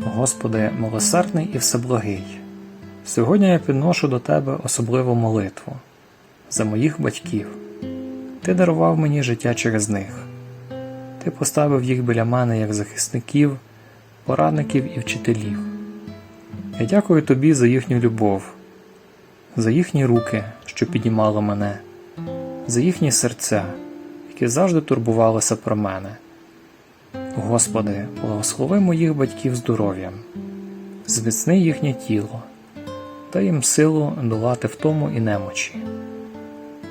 Господи, милосердний і всеблагий, сьогодні я підношу до Тебе особливу молитву за моїх батьків. Ти дарував мені життя через них. Ти поставив їх біля мене як захисників, порадників і вчителів. Я дякую тобі за їхню любов, за їхні руки, що піднімали мене, за їхні серця, які завжди турбувалися про мене. Господи, благослови моїх батьків здоров'ям, зміцни їхнє тіло, дай їм силу долати втому і немочі.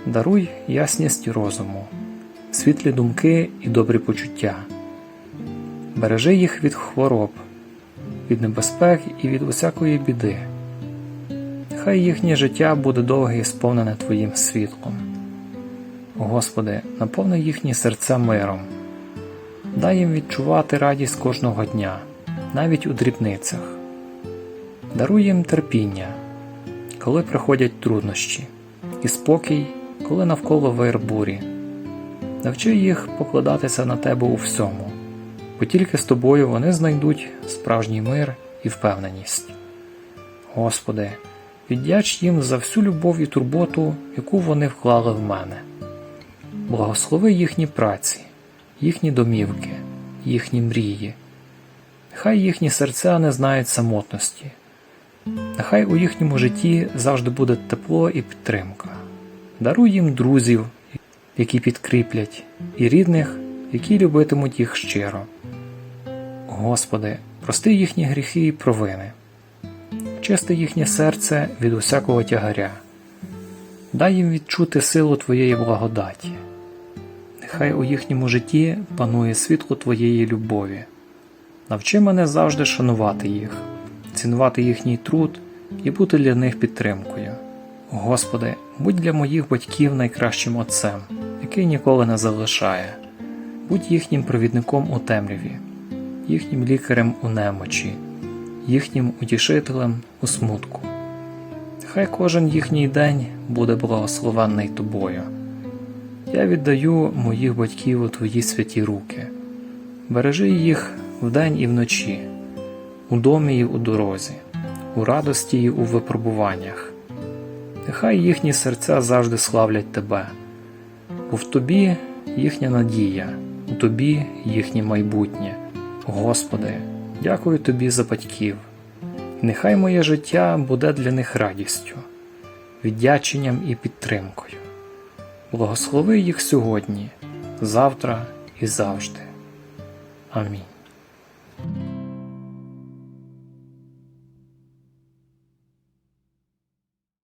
Даруй ясність розуму, світлі думки і добрі почуття. Бережи їх від хвороб, від небезпек і від усякої біди. Хай їхнє життя буде довге і сповнене Твоїм світлом. Господи, наповни їхні серця миром. Дай їм відчувати радість кожного дня, навіть у дрібницях. Даруй їм терпіння, коли приходять труднощі, і спокій, коли навколо вир бурі. Навчи їх покладатися на тебе у всьому, бо тільки з тобою вони знайдуть справжній мир і впевненість. Господи, віддяч їм за всю любов і турботу, яку вони вклали в мене. Благослови їхні праці їхні домівки, їхні мрії. Нехай їхні серця не знають самотності, нехай у їхньому житті завжди буде тепло і підтримка. Даруй їм друзів, які підкріплять, і рідних, які любитимуть їх щиро. Господи, прости їхні гріхи і провини, чисти їхнє серце від усякого тягаря, дай їм відчути силу Твоєї благодаті. Нехай у їхньому житті панує світло Твоєї любові. Навчи мене завжди шанувати їх, цінувати їхній труд і бути для них підтримкою. Господи, будь для моїх батьків найкращим отцем, який ніколи не залишає, будь їхнім провідником у темряві, їхнім лікарем у немочі, їхнім утішителем у смутку. Хай кожен їхній день буде благословенний Тобою. Я віддаю моїх батьків у Твої святі руки. Бережи їх вдень і вночі, у домі і у дорозі, у радості і у випробуваннях. Нехай їхні серця завжди славлять Тебе, бо в Тобі їхня надія, у Тобі їхнє майбутнє. Господи, дякую Тобі за батьків. Нехай моє життя буде для них радістю, віддяченням і підтримкою. Благослови їх сьогодні, завтра і завжди. Амінь.